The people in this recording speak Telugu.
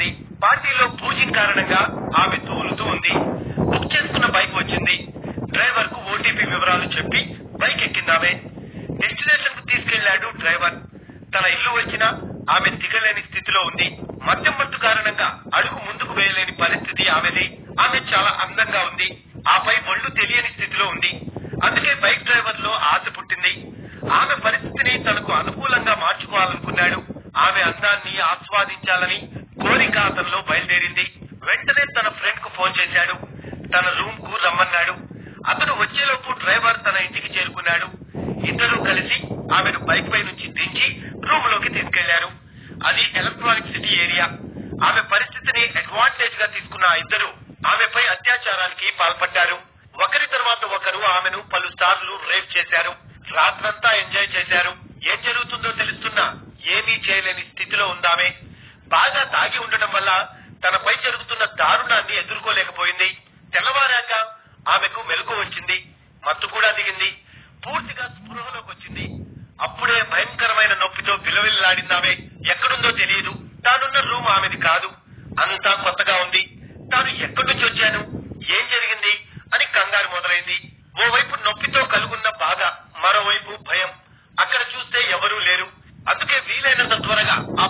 ఉంది పార్టీలో పూజింగ్ కారణంగా ఆమె తూలుతూ ఉంది. బుక్ చేసుకున్న బైక్ వచ్చింది. డ్రైవర్కు ఓటీపీ వివరాలు చెప్పి బైక్ ఎక్కిందామే. డెస్టినేషన్కు తీసుకెళ్ళాడు డ్రైవర్. తన ఇల్లు వచ్చినా ఆమె దిగలేని స్థితిలో ఉంది. మద్యం మత్తు కారణంగా అడుగు ముందుకు వేయలేని పరిస్థితి ఆమెది. ఆమె చాలా అందంగా ఉంది. ఆపై ఒళ్ళు తెలియని స్థితిలో ఉంది. అందుకే బైక్ డ్రైవర్లో ఆశ పుట్టింది. ఆమె పరిస్థితిని తనకు అనుకూలంగా మార్చుకోవాలనుకున్నాడు. ఆమె అందాన్ని ఆస్వాదించాలని కోరిక అతనిలో బయలుదేరింది. వెంటనే తన ఫ్రెండ్కు ఫోన్ చేశాడు. తన రూమ్కు రమ్మన్నాడు. అతను వచ్చేలోపు డ్రైవర్ తన ఇంటికి చేరుకున్నాడు. ఇద్దరూ కలిసి ఆమెను బైక్ పై నుంచి దించి రూమ్లోకి తీసుకెళ్ళారు. అది ఎలక్ట్రానిక్ సిటీ ఏరియా. ఆమె పరిస్థితిని అడ్వాంటేజ్గా తీసుకున్న ఇద్దరు ఆమెపై అత్యాచారానికి పాల్పడ్డారు. ఒకరి తర్వాత ఒకరు ఆమెను పలుసార్లు రేప్ చేశారు. రాత్రంతా ఎంజాయ్ చేశారు. ఏం జరుగుతుందో తెలుస్తున్నా ఏమీ చేయలేని స్థితిలో ఉందామే. బాగా తాగి ఉండటం వల్ల తనపై జరుగుతున్న దారుణాన్ని ఎదుర్కోలేకపోయింది. తెల్లవారాక ఆమెకు మెలకు వచ్చింది. మత్తు కూడా దిగింది. పూర్తిగా స్పృహలోకి వచ్చింది. అప్పుడే భయంకరమైన నొప్పితో విలవిల్లాడిందామె ఎక్కడుందో తెలియదు. తానున్న రూమ్ ఆమెది కాదు. అంతా కొత్తగా ఉంది. తాను ఎక్కడి నుంచి వచ్చాను? ఏం జరిగింది? అని కంగారు మొదలైంది. ఓవైపు నొప్పితో కలుగున్న బాధ మరోవైపు భయం. అక్కడ చూస్తే ఎవరూ లేరు. అందుకే వీలైనంత త్వరగా ఆ